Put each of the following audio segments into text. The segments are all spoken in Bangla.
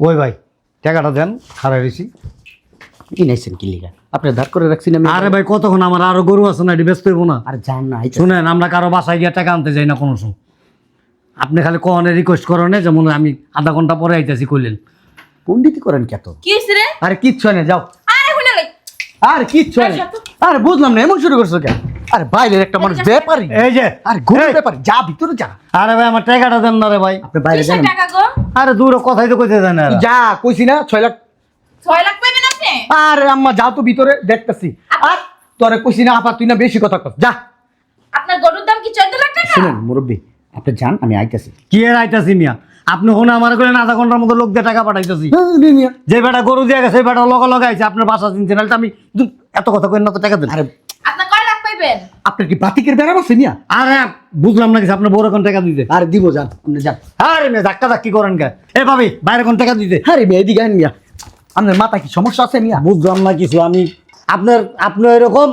ওই ভাই? টাকাটা দেন খারাপ হয়েছি কি নাইছেন কি লিগা? আপনি ধার করে রাখছি না আমি? আরে ভাই কতক্ষণ? আমার আরও গরু আছে না এটি ব্যস্ত হইব না। আরে যান না শুনেন আমরা কারও বাসায় গিয়ে টাকা আনতে যাই না কোনো সময়। আপনি খালি কখনে রিকোয়েস্ট করেন যেমন আমি আধা ঘণ্টা পরে আইতেছি কইলেন। পণ্ডিতি করেন কত কি রে? আরে কিচ্ছু না যাও। আরে হুলে লই আর কিচ্ছু না। আরে বুঝলাম না এমন শুরু করছ কেন? আরে বাইরের একটা মানুষ ব্যাপারই এই যে। আরে যা ভিতরে যা। আরে ভাই আমার টাকাটা দেন না রে ভাই। আপনি বাইরে যান। টাকা গো? আরে দূর কথাই তো কইতে দেন না যা কইছি না ছয় লাখ। ছয় লাখ পাইবেন আপনি? আরে আম্মা যাও তো ভিতরে দেখতেছি। আর তোরে কইছি না আপা তুই না বেশি কথা কর যা। আপনার গরুর দাম কি চোদ্দ লাখ টাকা? শুনেন মুরব্বী আপনি যান আমি আইতাছি। কি এর আইতাছি মিয়া? আপনি হোনা আমার কইলেন আধা ঘণ্টার মতো লোক দিয়ে টাকা পাঠাইতেছি। যে বেটা গরু দিয়ে গেছে সেই বেটা লগে লগে আইছে আপনার বাসা চিনছে নাহলে আমি এত কথা কই না তো টাকা দেন। আরে পাইবেন আপনার কি বাতিকের বেড়া আছে মিয়া? আরে বুঝলাম না কিছু আপনার বড় কোন টাকা দিতে? আরে দিব যান আপনি যান। আরে মেয়ে ধাক্কা ধাক্কি করেন কে? এ ভাবি বাইরে কোন টাকা দিতে? আরে মেয়ে এদিকে আইন মিয়া। আপনার মাথা কি সমস্যা আছে মিয়া? বুঝলাম না কিছু আমি আপনার আপনার এরকম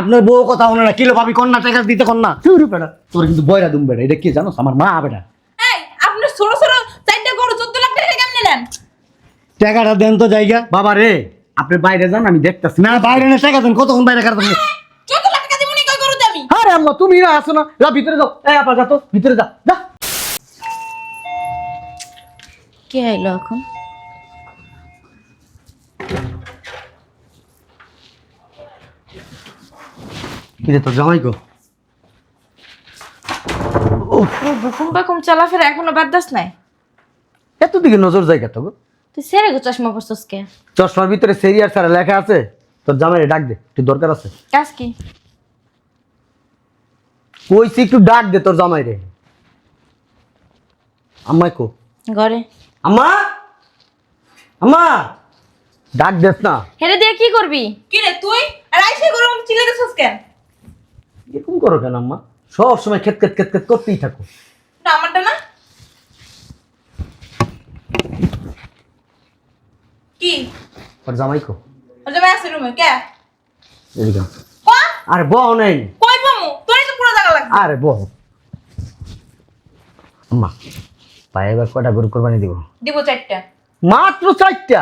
আপনার বউ কথা মনে না। কিলো ভাবি কন্যা টাকা দিতে কন্যা? চুরি বেড়া। তোর কিন্তু বয়রা দুম বেড়া এটা কি জানো? আমার মা বেড়া। এই আপনার ছোট ছোট চারটা গরু চোদ্দ লাখ টাকা কেমনে নেন? টাকাটা দেন তো জায়গা। বাবা রে আপনি বাইরে যান আমি দেখতাছি। না বাইরে না টাকা দেন কতক্ষণ বাইরে কাটবেন চোদ্দ লাখ টাকা দিবনি কয় গরুতে আমি আরে আম্মা তুমি না আসো না। যা ভিতরে যাও। এই আপা যা তো ভিতরে যা যা। কে আইলো এখন? কি রে তোর জামাই গো? চলাফেরা এখনও বাদ দাস নাই? এত দিকে নজর জায়গা তো গো তুই সেরে গো চশমা পরছস কে? চশমার ভিতরে সেরিয়ার সারা লেখা আছে। তোর জামাই ডাক দে একটু দরকার আছে। কাজ কি? কইছি একটু ডাক দে তোর জামাই রে আম্মাই কো। ঘরে। আম্মা? আম্মা? ডাক দেস না। হেরে দিয়ে কি করবি? কি রে তুই? আর আইসে গরু চিলে গেছস কেন? এরকম করো কেন আম্মা? সব সময় খেত খেত খেত খেত করতেই থাকো। না আমারটা না। কি? তোর জামাই কো। ওই যে আছে রুমে কে? এদিকে কো। আরে বহ নেই। কই পামু তোরই তো পুরো জায়গা লাগবে আরে বহ পায়ে এবার কয়টা গরু কোরবানি দিব? দিব চারটা। মাত্র চারটা?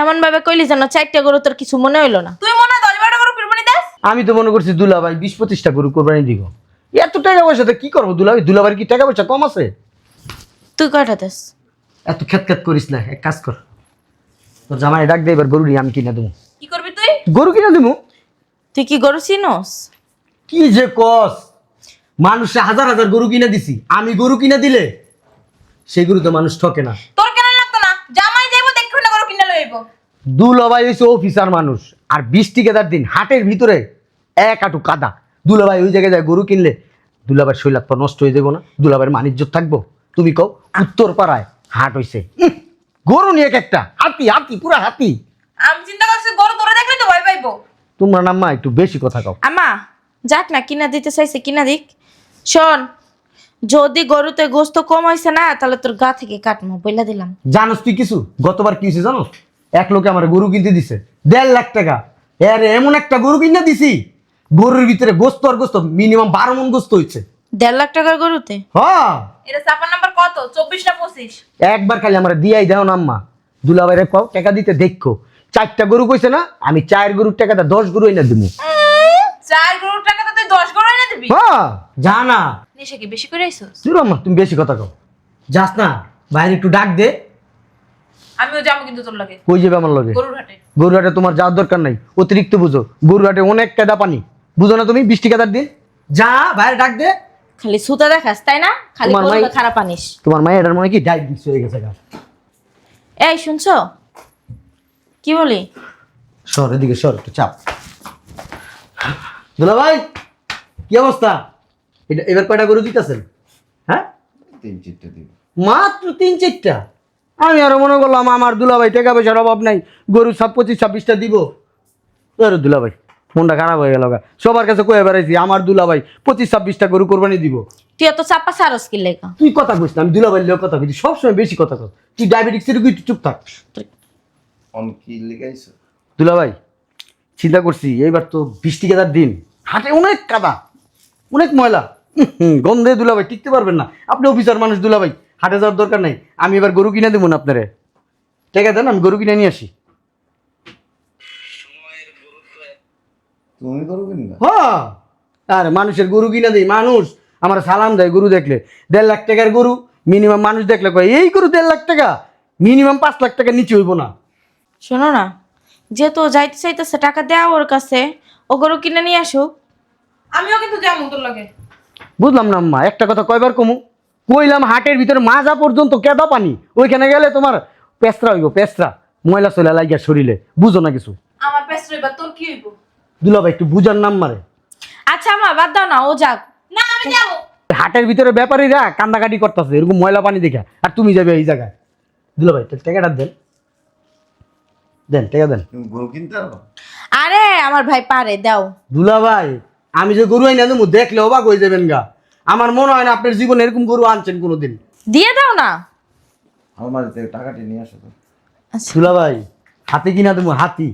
এমন ভাবে কইলি যেন চারটা গরু তোর কিছু মনে হইল না। তুই মনে দশ বারোটা গরু কুরবানি দাস? আমি তো মনে করছি দুলা ভাই বিশ পঁচিশটা গরু কোরবানি দিব। এত টাকা পয়সাতে কি করব দুলা ভাই দুলা ভাইয়ের কি টাকা পয়সা কম আছে? তুই কয়টা দাস? এত খেত খেত করিস না এক কাজ কর। তোর জামাই ডাক দে এবার গরু নিয়ে আমি কিনা দেবো। কি করবি তুই? গরু কিনা দেবো? তুই কি গরু চিনোস? কি যে কস? মানুষে হাজার হাজার গরু কিনে দিছি। আমি গরু কিনে দিলে সেই গরু তো মানুষ ঠকে না। তোর কেন লাগতো না? জামাই যাইবো দেখো না গরু কিনে লইব দুলাভাই হয়েছে অফিসার মানুষ। আর বিশ টিকাদার দিন হাটের ভিতরে এক আটু কাদা। দুলাভাই ওই জায়গায় যায় গরু কিনলে নষ্ট হয়ে যাব না? দুলাভাইয়ের মানিজ্য থাকব? তুমি কও উত্তর পাড়ায় হাট হইছে। গরু নিয়ে এক একটা। হাতি হাতি পুরা হাতি। আমি চিন্তা করছি গরু তোরে দেখলে তো ভয় পাইবো। তোমরা নাম্মা একটু বেশি কথা কও। আমা যাক না কিনা দিতে চাইছে কিনা দিক। শোন যদি গরুতে গোস্ত কম হয়েছে না তাহলে তোর গা থেকে কাটমো বইলা দিলাম। জানোস তুই কিছু? গতবার কি হয়েছে জানো এক লোকে আমার গরু কিনতে দিছে দেড় লাখ টাকা। আরে এমন একটা গরু কিনে দিছি গরুর ভিতরে গোস্ত আর গোস্ত মিনিমাম বারো মন গোস্ত হয়েছে দেড় লাখ টাকার গরুতে? হ্যাঁ। এটা চাপার নাম্বার কত? চব্বিশ না পঁচিশ? একবার খালি আমার দিয়াই দাও না আম্মা। দুলাভাইরে কও টাকা দিতে দেখো। চারটা গরু কইছে না আমি চার গরুর টাকাটা দশ গরু এনে দিব চার গরুর টাকা তো তুই দশ গরু এনে দিবি? হ্যাঁ। যা না। নিশা কি বেশি করে আইসোস? জুর আম্মা তুমি বেশি কথা কও। যাস না বাইরে একটু ডাক দে। আমিও যাব কিন্তু তোর লাগে। কই যাবে আমার লগে? গরুর হাটে। তোমার যাওয়ার দরকার নাই। অতিরিক্ত বুঝো। গরুহাটে অনেক কেদা পানি। বুঝো না তুমি বৃষ্টি কেদার দিন যা বাইরে ডাক দে। খালি সুতা দেখাস তাই না? খালি তোমার মাই- খারাপ আনিস। তোমার মায়ের এটার মনে হয় কি ডায়াবেটিস হয়ে গেছে গা। এই শুনছো? কি বলি? সর এদিকে সর একটু চাপ। দুলা ভাই কি অবস্থা? এটা এবার কয়টা গরু দিতেছেন হ্যাঁ? তিন চিটটা দিব। মাত্র তিন চারটা? আমি আরও মনে করলাম আমার দুলাভাই টাকা পয়সার অভাব নাই গরু সব পঁচিশ ছাব্বিশটা দিব। আরে দুলাভাই মনটা খারাপ হয়ে গেল। সবার কাছে কয়ে বেড়াইছি আমার দুলাভাই পঁচিশ ছাব্বিশটা গরু কোরবানি দিব। তুই এত চাপা সারস কি লেগা? তুই কথা কইস না আমি দুলাভাই লোক কথা কইছি সবসময় বেশি কথা কর তুই ডায়াবেটিক্স এর তুই চুপ থাক। অন কি লিখাইছো দুলাভাই চিন্তা করছি এইবার তো বৃষ্টি কাদার দিন। হাটে অনেক কাদা অনেক ময়লা। গন্ধে দুলাভাই টিকতে পারবেন না। আপনি অফিসার মানুষ দুলাভাই হাটে যাওয়ার দরকার নাই। আমি এবার গরু কিনে দেবো না আপনারে। টাকা দেন আমি গরু কিনে নিয়ে আসি। তুমি গরু কিনবা? হ্যাঁ আরে মানুষের গরু কিনে দেই মানুষ। আমার সালাম দেয় গরু দেখলে। দেড় লাখ টাকার গরু মিনিমাম মানুষ দেখলে কয় এই গরু দেড় লাখ টাকা মিনিমাম পাঁচ লাখ টাকা নিচে হইব না। শোনো না যেহেতু যাইতে চাইতেছে টাকা দেওয়া ওর কাছে ও গরু কিনে নিয়ে আসুক। আমিও কিন্তু যাব তোর লাগে। বুঝলাম না আম্মা একটা কথা কয়বার কমু? কইলাম হাটের ভিতরে মাজা পর্যন্ত কেদা পানি? ওইখানে গেলে তোমার পেস্ত্রা হইব পেস্ত্রা ময়লা চলে লাগিয়া শরীরে বুঝো না কিছু? আমার পেস্ট এবার তোর কি হইব? দুলাভাই একটু বুঝার নাম মারে। আচ্ছা আমার বাদ দাও না ও যাক। না আমি যাব হাটের ভিতরে ব্যাপারীরা কান্দাকাটি করতেছে এরকম ময়লা পানি দেখা। আর তুমি যাবে এই জায়গায়। দুলাভাই টাকাটা দেন। দেন টাকা দেন। গরু কিনতে আরে আমার ভাই পারে দাও। দুলাভাই আমি যে গরু আইনা দেবো দেখলে অবাক হয়ে যাবেন গা। আমার মনে হয় না আপনার জীবনে এরকম গরু আনছেন কোনোদিন। দিয়ে দাও না। আলমারি থেকে টাকাটি নিয়ে আসো তো। আচ্ছা। দুলাভাই হাতি কিনা দেবো হাতি।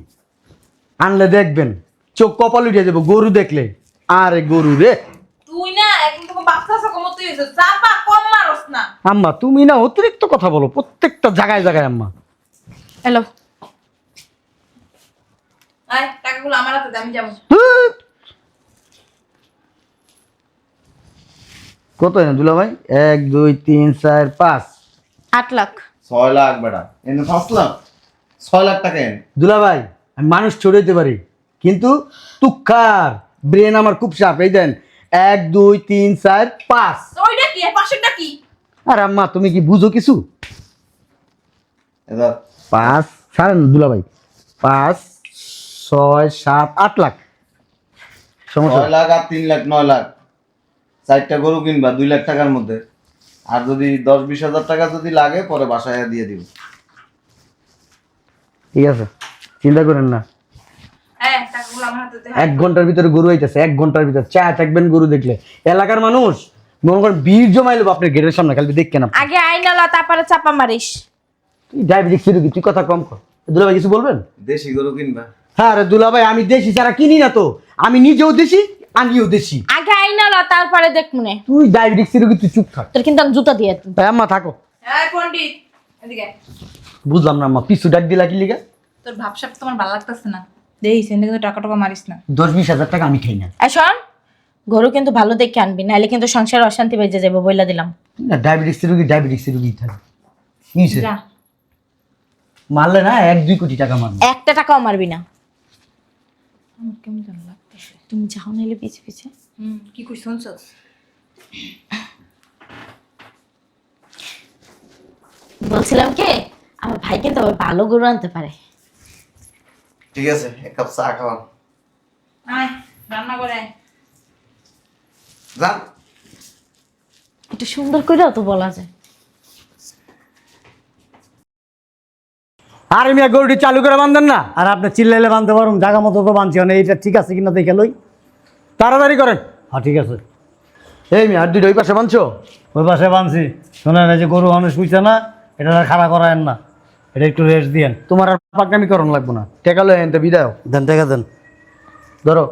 আনলে দেখবেন চোখ কপাল উঠে যাব গরু দেখলে। আরে গরু রে। তুই না এখন তোকে বাচ্চা কমত তুই চাপা কম মারস না। আম্মা তুমি না অতিরিক্ত কথা বলো প্রত্যেকটা জায়গায় জায়গায় আম্মা। হ্যালো। আয় টাকাগুলো আমার হাতে দে, আমি যাব। ধুৎ। কত না দুলাভাই এক দুই তিন চার পাঁচ। আট লাখ। ছয় লাখ বেটা। এনে পাঁচ লাখ? ছয় লাখ টাকা এনে। দুলাভাই আমি মানুষ ছড়াইতে পারি কিন্তু তুক্ষার ব্রেন আমার খুব শার্প। এই দেন এক দুই তিন চার পাঁচ। ওইটা কি? আর পাশেরটা কি? আর আম্মা তুমি কি বুঝো কিছু? এবার। পাঁচ ছাড়েন দুলাভাই পাঁচ ছয় সাত আট লাখ। সমস্যা? ছয় লাখ আর তিন লাখ নয় লাখ। চারটা গরু কিনবা দুই লাখ টাকার মধ্যে। আর যদি দশ বিশ হাজার টাকা যদি লাগে পরে বাসায় দিয়ে দিব। ঠিক আছে। চিন্তা করেন না। হ্যাঁ এক ঘণ্টার ভিতরে গরু আইতেছে এক ঘণ্টার ভিতরে। চা থাকবেন গরু দেখলে। এলাকার মানুষ মনে করেন বীর জমাইলো আপনার গেটের সামনে খালি আপনি আগে আইনালা তারপরে চাপা মারিস। তুই ডায়াবেটিস রুগী তুই কথা কম কর। দুলাভাই কিছু বলবেন? দেশি গরু কিনবা। হ্যাঁ রে দুলাভাই আমি দেশি ছাড়া কিনি না তো আমি নিজেও দেশি আমিও দেশি। আগে আইনালা তারপরে দেখ মনে। তুই ডায়াবেটিস রুগী তুই চুপ থাক। তোর কিন্তু আমি জুতা দিয়ে দিই। তাই আম্মা থাকো। হ্যাঁ পন্ডিত এদিকে। বুঝলাম না আম্মা পিছু ডাক দিলা কি লিগা? তোর ভাবসাব তোমার ভালো লাগতেছে না। দেই সেন্ডে কিন্তু টাকা টাকা মারিস না। দশ বিশ হাজার টাকা আমি খাই না। এই শোন গরু কিন্তু ভালো দেখে আনবি নাহলে কিন্তু সংসারে অশান্তি বেজে যাব বইলা দিলাম। না ডায়াবেটিস রুগী ডায়াবেটিস রুগী থাকে। মারলে না এক দুই কোটি টাকা মারবে। একটা টাকাও মারবি না। আমার কেমন যেন লাগতেছে। তুমি যাও নাইলে পিছে পিছে হুম কি কই শুনছস বলছিলাম কি আমার ভাই কিন্তু আবার ভালো গরু আনতে পারে। ঠিক আছে এক কাপ চা খাওয়ান আয় রান্না করে। যান। একটু সুন্দর করেও তো বলা যায়। আরে মিয়া গরুটি চালু করে বান্ধেন না। আর আপনি চিল্লাইলে বানতে পারুন জায়গা মতো তো বানছি না এইটা ঠিক আছে কিনা দেখে লই। তাড়াতাড়ি করেন। হ্যাঁ ঠিক আছে। এই মিয়া আর দুইটা ওই পাশে বানছো ওই পাশে বানছি শোনেন এই যে গরু মানুষ বুঝছে না এটা আর খাড়া করায়েন না। এটা একটু রেস্ট দিয়েন। তোমার আর পাকনামি করণ লাগবো না। টেকালো এনতে বিদায় দেন টাকা দেন। ধরো।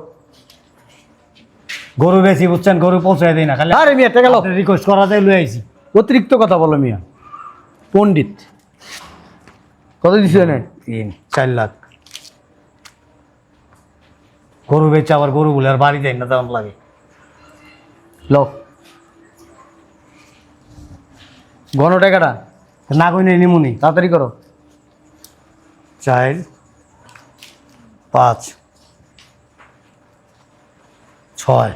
গরু বেশি বুঝছেন গরু পৌঁছায় দিই না খালি আরে মিয়া টেকালো রিকোয়েস্ট করা যায় লই আইছি। অতিরিক্ত কথা বলো মিয়া। পণ্ডিত। কত দিছে এনে? তিন চার লাখ। গরু বেচে আবার গরু বলে আর বাড়ি যাই না তেমন লাগে। লো। ঘন টাকাটা? না কই নেই। নিমুনি তাড়াতাড়ি করো। চার পাঁচ ছয়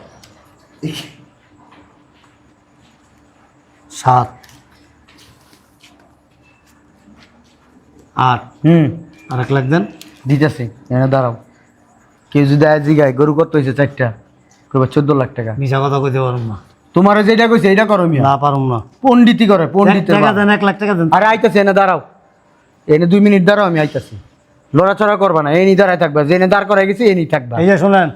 সাত আট হুম। আর এক লাখ দেন। দিতেছি। এনে দাঁড়াও। কেউ যদি আজ জিগায় গরু কত হয়েছে চারটা? করবে চোদ্দ লাখ টাকা। মিশা কথা কইতে পারুম না। তোমার যেটা কইছে এটা করো মিয়া। না পারুম না। পণ্ডিতি করে পণ্ডিত টাকা দেন এক লাখ টাকা দেন। আরে আইতাছে এনে দাঁড়াও। এনে দুই মিনিট দাঁড়াও আমি আইতাছি। লড়াচড়া করবা না এনি দাঁড়ায় থাকবা। যে এনে দাঁড় করাই গেছে এনি থাকবা। এই যে শোনেন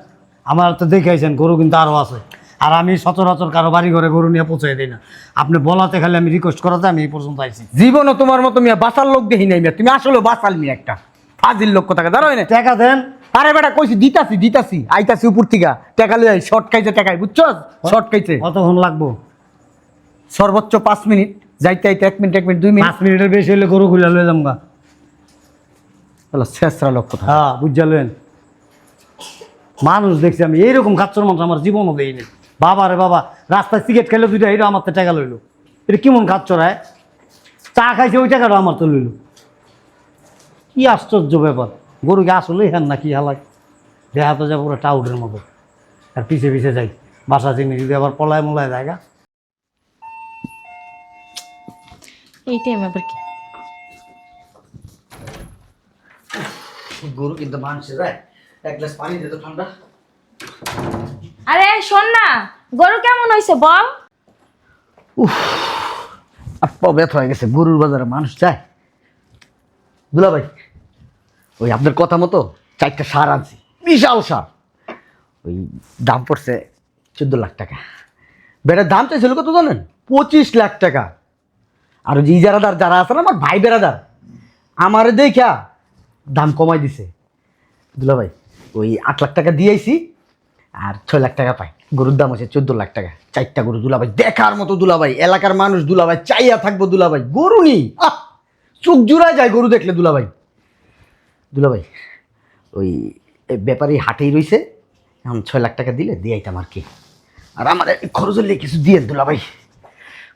আমার তো দেখাইছেন গরু কিন্তু আরও আছে। আর আমি সচরাচর কারও বাড়ি ঘরে গরু নিয়ে পৌঁছাই দিই না। আপনি বলাতে খালি আমি রিকোয়েস্ট করাতে আমি এই পর্যন্ত আইছি। জীবনও তোমার মতো মিয়া বাসার লোক দেখি নাই মিয়া। তুমি আসলে বাসাল মিয়া একটা। ফাজিল লোক কোথাকে দাঁড়াও এনে। টাকা দেন। আরে বেটা কইছি দিতাছি দিতাছি। আইতাছি উপর থেকে। টাকা লই শর্ট খাইছে টাকায় বুঝছ শর্ট খাইছে। কতক্ষণ লাগবো? সর্বোচ্চ পাঁচ মিনিট। যাইতে আইতে এক মিনিট এক মিনিট দুই মিনিট। পাঁচ মিনিটের বেশি হলে গরু খুলে লয়ে যাব গা। তাহলে শেষরা লোক কোথায় হ্যাঁ বুঝলেন মানুষ দেখছি আমি এইরকম খাচ্ছর মানুষ আমার জীবনও দেয়নি বাবা রে বাবা রাস্তায় সিগারেট খেলে দুইটা এটা আমার তো টাকা লইলো। এটা কেমন খাচ্ছর হয় চা খাইছে ওই টাকাটা আমার তো লইলো। কি আশ্চর্য ব্যাপার। গরুকে আসলে হ্যান না কি হালাই দেহা তো যা পুরো টাউডের মতো। আর পিছে পিছে যাই। বাসা চিনি যদি আবার পলায় মোলায় জায়গা এই টাইম আবার কি? গরু কিন্তু মানছে যায় এক গ্লাস পানি দে তো ঠান্ডা। আরে, শোন না, গরু কেমন হয়েছে বল? আপা ব্যথা হয়ে গেছে, গরুর বাজারে মানুষ যায়। দুলা ভাই ওই আপনার কথা মতো চারটা সার আনছি, বিশাল সার। ওই দাম পড়ছে চোদ্দ লাখ টাকা। বেটার দাম চাইছিল কত জানেন? পঁচিশ লাখ টাকা। আর ওই যে ইজারাদার যারা আছে না, আমার ভাই বেড়াদার, আমারে দেখা দাম কমাই দিছে। দুলা ভাই ওই আট লাখ টাকা দিয়েছি আর ছয় লাখ টাকা পাই গরুর দাম হচ্ছে চোদ্দ লাখ টাকা। চারটা গরু দুলাভাই দেখার মতো দুলাভাই এলাকার মানুষ দুলাভাই চাইয়া থাকব দুলাভাই। গরু নি আহ! চোখ জুড়ায় যায় গরু দেখলে দুলাভাই। দুলাভাই ওই ব্যাপারী হাটেই রইছে। এখন ছয় লাখ টাকা দিলে দিয়াইতাম আর কি। আর আমার খরচ হলে কিছু দিয়ে দুলাভাই।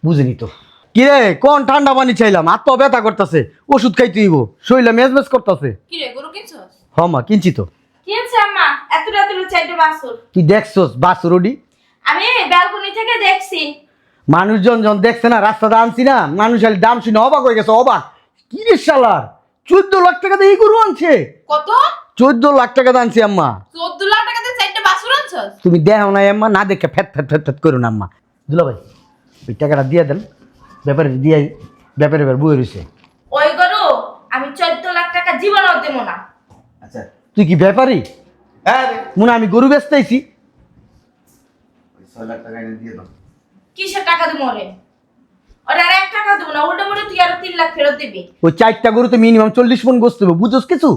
বুঝিনি তো। কিরে কোন ঠান্ডা পানি চাইলাম? আর তো ব্যথা করতেছে। ওষুধ খাইতে হইব। শরীরে মেজমেজ করতেছে। কি রে গরু কিনছস? হ মা কিনছি তো। কি হচ্ছে আম্মা এত রাত চাইতে বাসুর? তুই দেখছস বাস রোডি আমি ব্যালকনি থেকে দেখছি। মানুষজন যখন দেখছে না রাস্তাটা আনছি না মানুষ খালি দাম শুনে অবাক হয়ে গেছে অবাক। কি রে শালার? চোদ্দ লাখ টাকা দিয়ে এই গরু আনছে। কত? চোদ্দ লাখ টাকা দিয়ে আনছি আম্মা। চোদ্দ লাখ টাকা দিয়ে চারটে বাছুর আনছস? তুমি দেখো না আম্মা না দেখে ফ্যাট ফ্যাট ফ্যাট ফ্যাট করো না আম্মা। দুলা ভাই ওই টাকাটা দিয়ে দেন। ব্যাপারে দিয়ে ব্যাপারে এবার বয়ে রয়েছে। ওই গরু আমি চোদ্দ লাখ টাকা জীবনও দেবো না। আচ্ছা তুই কি ব্যাপারই হ্যাঁ রে। মনে আমি গরু বেচতেছি। ওই ছয় লাখ টাকা এনে দিয়ে দাও। কিসের টাকা দেবো ওরে? ওরে আর এক টাকা দেবো না উল্টো বলে তুই আরও তিন লাখ ফেরত দিবি। ওই চারটা গরুতে মিনিমাম চল্লিশ মন গোস্ত হবে বুঝোস কিছু?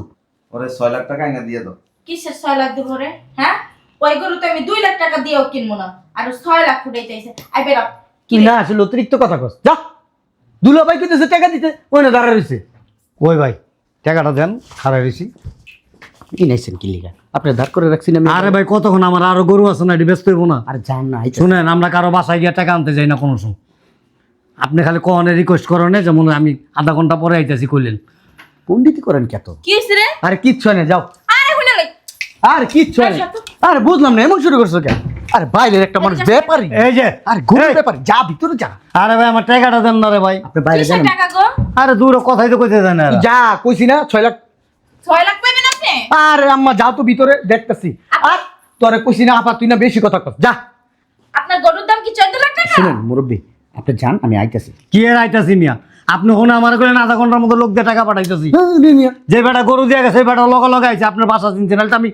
ওরে ছয় লাখ টাকা এনে দিয়ে দাও। কিসের ছয় লাখ দেবো রে হ্যাঁ? ওই গরু তো আমি দুই লাখ টাকা দিয়েও কিনবো না আর ছয় লাখ ফুটাই চাইছে আই বেরো কি না আসলে অতিরিক্ত কথা কস। যা। দুলা ভাই কইতেছে টাকা দিতে ওই না দাঁড়া রয়েছে ওই ভাই? টাকাটা দেন খারাপ হয়েছি কি নাইছেন কি লিগা? আপনি ধার করে রাখছেন আমি। আরে ভাই কতক্ষণ? আমার আরও গরু আছে না এটি ব্যস্ত হইব না। আর যান না শুনেন আমরা কারও বাসায় গিয়ে টাকা আনতে যাই না কোনো সময়। আপনি খালি কনে রিকোয়েস্ট করেন যেমন আমি আধা ঘণ্টা পরে আইতেছি কইলেন। পণ্ডিতি করেন কত কি রে? আরে কিচ্ছু না যাও। আরে হুনে লই আরে কিচ্ছু না। আরে বুঝলাম না এমন শুরু করছ কেন? আরে বাইরের একটা মানুষ ব্যাপারই এই যে আরে গরু এই, ব্যাপার যা ভিতরে যা। আরে ভাই আমার টাকাটা দেন না রে ভাই। আপনি বাইরে যান। টাকা গো? আরে দূর কথাই তো কইতে দেন না যা কইছি না ছয় লাখ ছয় লাখ পাইবেন আপনি আরে আম্মা যাও তো ভিতরে দেখতেছি। আর তোরে কইছি না আপা তুই না বেশি কথা কস। যা। আপনার গরুর দাম কি চোদ্দ লাখ টাকা? শুনুন মুরব্বী আপনি যান আমি আইতাছি। কি এর আইতাছি মিয়া? আপনি হোনা আমার কইলেন আধা ঘণ্টার মতো লোক দিয়ে টাকা পাঠাইতেছি। যে বেটা গরু দিয়ে গেছে বেটা লগা লগাইছে আপনার বাসা চিনছে নাহলে তো আমি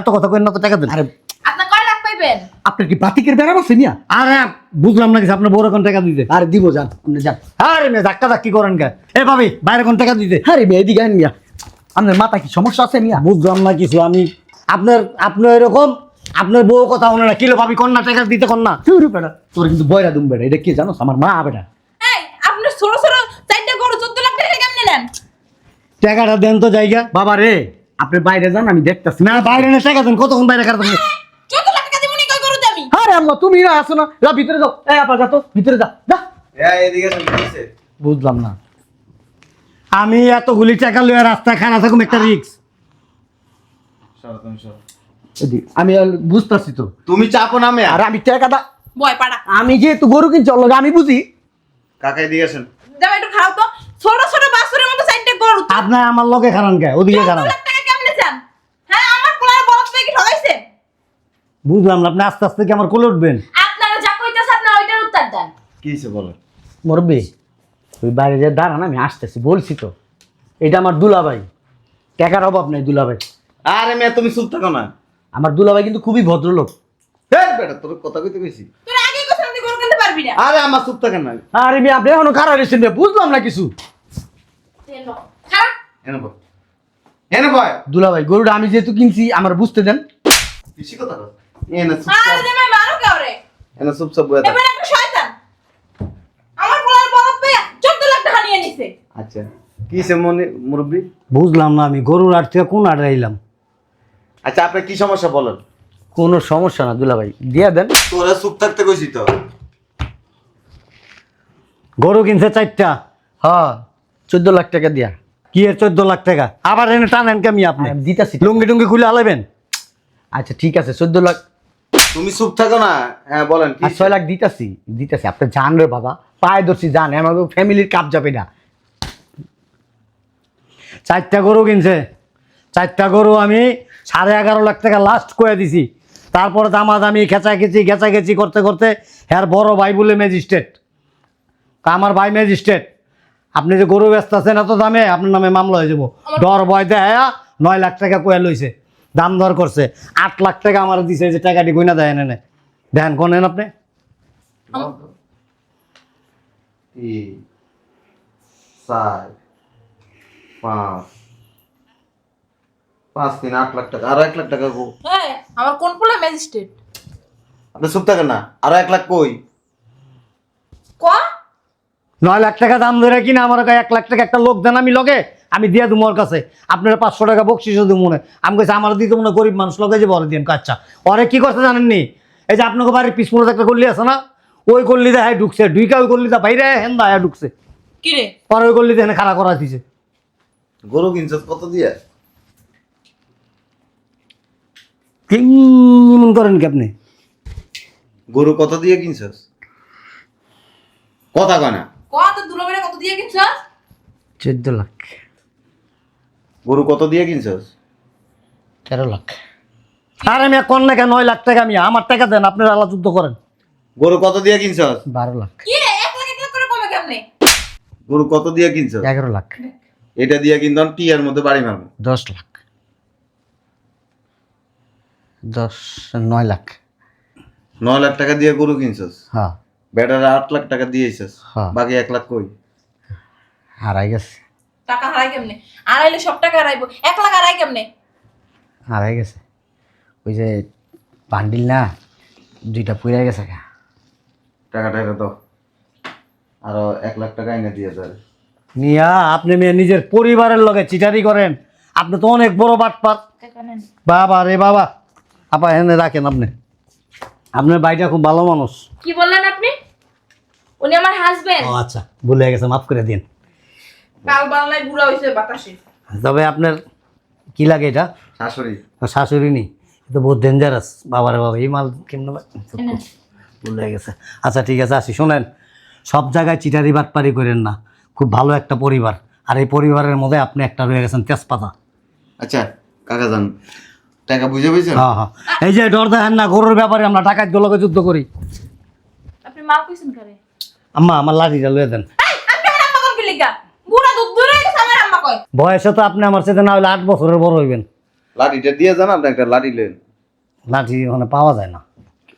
এত কথা কই না তো টাকা দেন আরে আপনার কয় লাখ পাইবেন? আপনার কি বাতিকের বেড়া আছে মিয়া? আরে বুঝলাম না কিছু আপনার বড় কোন টাকা দিতে আরে দিব যান আপনি যান। আরে মেয়ে ধাক্কা ধাক্কি করেন কে? এ ভাবি বাইরে কোন টাকা দিতে আরে মেয়ে এদিকে আইন মিয়া। আপনার মাথা কি সমস্যা আছে মিয়া? বুঝলাম না কিছু আমি আপনার আপনার এরকম আপনার বউ কথা হলো না কিলো ভাবি কন্যা টাকা দিতে কন্যা। চুরি বেড়া তোর কিন্তু বয়রা দুম বেড়া এটা কি জানো আমার মা বেড়া এই আপনি ছোট ছোট চারটে গরু চোদ্দ লাখ টাকা কেমনে নেন? টাকাটা দেন তো জায়গা। বাবা রে আপনি বাইরে যান আমি দেখতাছি। না বাইরে না টাকা দেন কতক্ষণ বাইরে কাটতেন চোদ্দ লাখ টাকা দিব নি কয় গরুতে আমি? আরে আম্মা তুমি না আসো না যা ভিতরে যাও। এই আপা যা তো ভিতরে যা যা। হ্যাঁ এদিকে বুঝলাম না। আমি এতগুলি টাকা লইয়া রাস্তায় খানা থাকুম একটা রিক্স আমি বুঝতাছি তো। তুমি চাপো না মেয়া। আর আমি টাকাটা বয় পাড়া। আমি যেহেতু গরু কিনছি ওর লগে আমি বুঝি। কাকাই দিয়ে আসেন। দাম একটু খাও তো। ছোট ছোট বাছুরের মতো চারটে গরু তো। আপনার আমার লগে খারান কে? ওদিকে খারান টাকা কেমনে চান? হ্যাঁ আমার পোলার বরফ পেয়ে কি ঠগাইছে বুঝলাম না আপনি আস্তে আস্তে কি আমার কোলে উঠবেন? আপনারা যা কইতাছে আপনারা ওইটার উত্তর দেন। কি হয়েছে বলো মরবে। ওই বাইরে যে দাঁড়ান আমি আসতেছি বলছি তো। এটা আমার দুলাভাই। টাকার অভাব নেই দুলাভাই। আরে মেয়ে তুমি চুপ থাকো না। আমার দুলাভাই কিন্তু খুবই ভদ্রলোক। হ্যাঁ বেটা তোর কথা কইতে কইছি? তোর কথা পারবি না। আরে আমার চুপ থাকেন না আরে মেয়ে আপনি এখনও খারাপ রেছেন বুঝলাম না কিছু। খারাপ? এনে বল। এনে বয় দুলাভাই গরুটা আমি যেহেতু কিনছি আমার বুঝতে দেন। বেশি কথা কর। এনে চুপ আরে মারো কে এনে চুপ চাপ বয়ে থাক। এবার একটা শয়তান আমার পোলার বরফ পেয়ে চোদ্দ লাখ টাকা নিয়ে নিছে আচ্ছা কি মনে মুরব্বী? বুঝলাম না আমি গরুর আট থেকে কোন আড়ে আইলাম? আচ্ছা আপনার কি সমস্যা বলেন? কোনো সমস্যা না দুলা ভাই দিয়া দেন। তোরা চুপ থাকতে কইছি তো। গরু কিনছে চারটা। হ্যাঁ চোদ্দ লাখ টাকা দিয়া। কি এর চোদ্দ লাখ টাকা? আবার এনে টানেন কেমি আপনি? আমি দিতাছি লুঙ্গি টুঙ্গি খুলে আলাইবেন আচ্ছা ঠিক আছে চোদ্দ লাখ। তুমি চুপ থাকো না হ্যাঁ বলেন কি ছয় লাখ দিতাছি দিতাছি। আপনি জান রে বাবা পায়ে ধরছি জান আমার ফ্যামিলির কাপ যাবে না। চারটা গরু কিনছে। চারটা গরু আমি সাড়ে এগারো লাখ টাকা লাস্ট করে দিছি। তারপরে দামাদামি খেঁচাখেচি খেঁচাখেচি করতে করতে হ্যার বড় ভাই বলে ম্যাজিস্ট্রেট আমার ভাই ম্যাজিস্ট্রেট আপনি যে গরু ব্যস্ত আছেন এত দামে আপনার নামে মামলা হয়ে যাব। ডর ভয় দেয় নয় লাখ টাকা কয়ে লইছে। দাম দর করছে। আট লাখ টাকা আমার দিছে যে টাকাটি কইনা দেয় এনে দেন কোনেন আপনি? চার পাঁচ। পাঁচ তিন আট লাখ টাকা আরও এক লাখ টাকা গো হ্যাঁ আমার কোন পোলা ম্যাজিস্ট্রেট? আপনি চুপ থাকেন না আরও এক লাখ কই? ক? নয় লাখ টাকা দাম ধরে কিনা আমার কাছে এক লাখ টাকা একটা লোক দেন আমি লগে আমি দিয়ে দেবো ওর কাছে। আপনারা পাঁচশো টাকা বকশিস দেবো মনে। আমি কাছে আমার দিতে মনে গরিব মানুষ লগে যে বড় দিন আচ্ছা ওরে কি করতে জানেননি? এই যে আপনাকে বাড়ির পিছমোড়ে একটা গল্লি আছে না ওই গল্লিতে হ্যাঁ ঢুকছে ঢুইকা ওই গল্লিতে বাইরে হেন্দা হ্যাঁ ঢুকছে। কি রে? পরে ওই গল্লিতে এখানে খাড়া করা দিছে। গরু কিনছ কত দিয়ে? কেমন করেন কি আপনি? গরু কত দিয়ে কিনছস? কথা কয় না। কত দিয়ে কিনছ চোদ্দ লাখ। গরু কত দিয়ে কিনছস? তেরো লাখ। আর আমি কোন না নয় লাখ টাকা আমি আমার টাকা দেন আপনারা আলাদা যুদ্ধ করেন। গরু কত দিয়ে কিনছস? বারো লাখ। কি রে এক লাখ এক লাখ করে কমে কেমনে? গরু কত দিয়ে কিনছস? এগারো লাখ। এটা দিয়ে কিনতাম টিয়ার মধ্যে বাড়ি মারবো। দশ লাখ। দশ নয় লাখ। নয় লাখ টাকা দিয়ে গরু কিনছস? হ্যাঁ। বেটারে আট লাখ টাকা দিয়েছিস? হ্যাঁ। বাকি এক লাখ কই? হারাই গেছে। টাকা হারাই কেমনে? আড়াইলে সব টাকা হারাইবো। এক লাখ হারাই কেমনে? হারাই গেছে। ওই যে বান্ডিল না দুইটা পুড়ে গেছে গা। টাকাটা এটা দাও। আরও এক লাখ টাকা এনে দিয়ে দেয় মিয়া আপনি মেয়ে নিজের পরিবারের লগে চিটারি করেন। আপনি তো অনেক বড় বাটপার। বাবা রে বাবা। আপা এনে রাখেন আপনি। আপনার বাড়িটা খুব ভালো মানুষ। কি বললেন আপনি? উনি আমার হাজবেন্ড ও আচ্ছা ভুলে গেছে মাফ করে দিন। কাল বাংলায় বুড়া হয়েছে বাতাসে। তবে আপনার কি লাগে এটা? শাশুড়ি। শাশুড়ি নি? এটা বহুত ডেঞ্জারাস বাবারে বাবা এই মাল কেমন ভুলে গেছে। আচ্ছা ঠিক আছে আসি শোনেন। সব জায়গায় চিটারি বাটপারি করেন না। খুব ভালো একটা পরিবার। আর এই পরিবারের মধ্যে আপনি একটা রয়ে গেছেন তেজপাতা। আচ্ছা কাকা যান। টাকা বুঝে বুঝছেন হ্যাঁ হ্যাঁ। এই যে ডর দেখেন না গরুর ব্যাপারে আমরা টাকার দলকে যুদ্ধ করি। আপনি মাল কইছেন কারে? আম্মা আমার লাঠিটা লয়ে দেন। বয়সে তো আপনি আমার সাথে না হলে আট বছরের বড় হইবেন। লাঠিটা দিয়ে যান আপনি একটা লাঠি লেন। লাঠি ওখানে পাওয়া যায় না।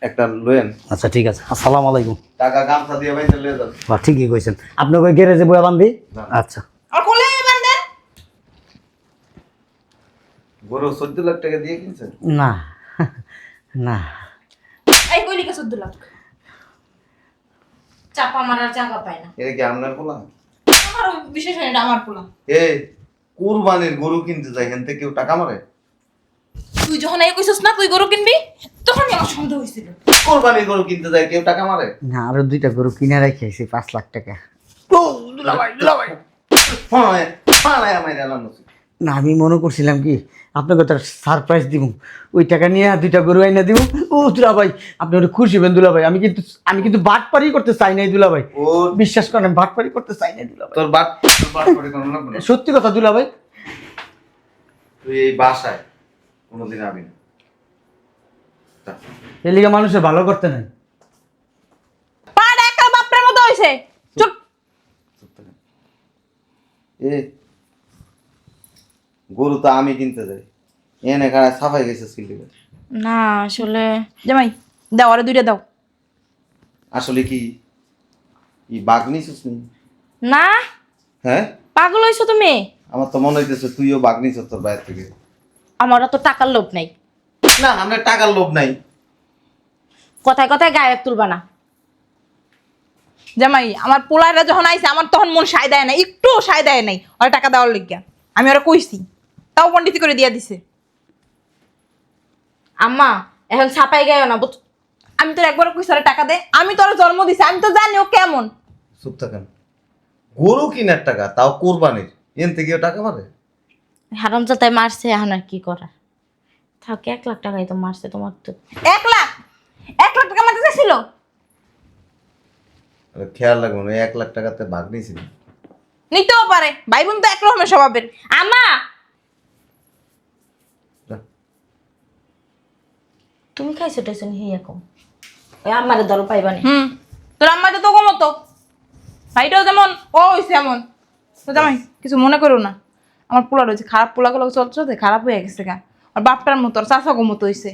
একটা লেন আচ্ছা ঠিক আছে। আসসালামু আলাইকুম। টাকা গামছা দিয়ে বাইতে লিয়ে যান। বা ঠিকই কইছেন। আপনি ওই গ্যারেজে বয়া বান্ধি? আচ্ছা। আর কোলে বান্ধেন? গরু চোদ্দ লাখ টাকা দিয়ে কিনছেন? না না। এই কইলি কে 14 লাখ? চাপা মারার জায়গা পায় না। এটা কি আপনার পোলা? আমার বিশেষ হয় এটা আমার পোলা। এ কুরবানির গরু কিনতে যাই হেন থেকে কেউ টাকা মারে? তুই যখন এই কইছস না তুই গরু কিনবি? তখন আমার সন্দেহ হয়েছিল কোরবানির গরু কিনতে যায় কেউ টাকা মারে? না আরও দুইটা গরু কিনে রাখি রেখেছি পাঁচ লাখ টাকা। ফানায় ফানায় আমার এলাম না আমি মনে করছিলাম কি আপনাকে তার সারপ্রাইজ দিব ওই টাকা নিয়ে দুইটা গরু আইনা দিব ও দুলা ভাই আপনি ওটা খুশি হবেন দুলা ভাই আমি কিন্তু আমি কিন্তু বাটপারি করতে চাই নাই দুলা ভাই ও বিশ্বাস করেন আমি বাটপারি করতে চাই নাই দুলা ভাই তোর বাট তোর বাট করে কোনো লাগবে না। সত্যি কথা দুলা ভাই তুই এই বাসায় কোনোদিন আবি না এই লিগে মানুষের ভালো করতে নাই। পাড়া একটা বাপরের মতো হইছে। চুপ। এ গরু তো আমি কিনতে যাই। এনে খাড়া সাফাই গেছে সিলিবে না আসলে জামাই দাও আরে দুইটা দাও। আসলে কি ই বাঘ নিছিস নি। হ্যাঁ? পাগল হইছো তুমি? আমার তো মনে হইতেছে তুইও বাঘ নিছিস তোর বাইরে থেকে। আমারও তো টাকার লোভ নাই। না আমরা টাকার লোভ নাই। কথায় কথায় গায়ে তুলবা না। জামাই আমার পোলারা যখন আইছে আমার তখন মন সায় দেয় না একটু সায় দেয় নাই ওর টাকা দেওয়ার লিগা। আমি ওরা কইছি তাও পণ্ডিতি করে দিয়া দিছে। আম্মা এখন ছাপাই গায় না বুঝ আমি তোর একবার কইছি ওরা টাকা দে। আমি তোর জন্ম দিছি আমি তো জানি ও কেমন। চুপ থাকেন। গরু কিনার টাকা তাও কোরবানির। এন থেকেও টাকা মারে? হারাম তাই মারছে এখন আর কি করার? থাক এক লাখ টাকাই তো মারছে তোমার তো। এক লাখ? এক লাখ টাকা মারতে চাইছিল? খেয়াল ওই এক লাখ টাকাতে ভাগ নিয়েছিল। নিতেও পারে ভাই বোন তো একরকমের স্বভাবের। আম্মা! তুমি খাইছো টেছো নি এরকম ওই আমারে দল পাইবানি হুম। তোর আম্মা তো তোকে মতো। ভাইটাও যেমন ও হইছে এমন। তো জামাই কিছু মনে করো না। আমার পোলা রয়েছে খারাপ পোলাগুলো চলছে খারাপ হয়ে গেছে গা আর বাপটার মতো আর চাষাগো মতো হইছে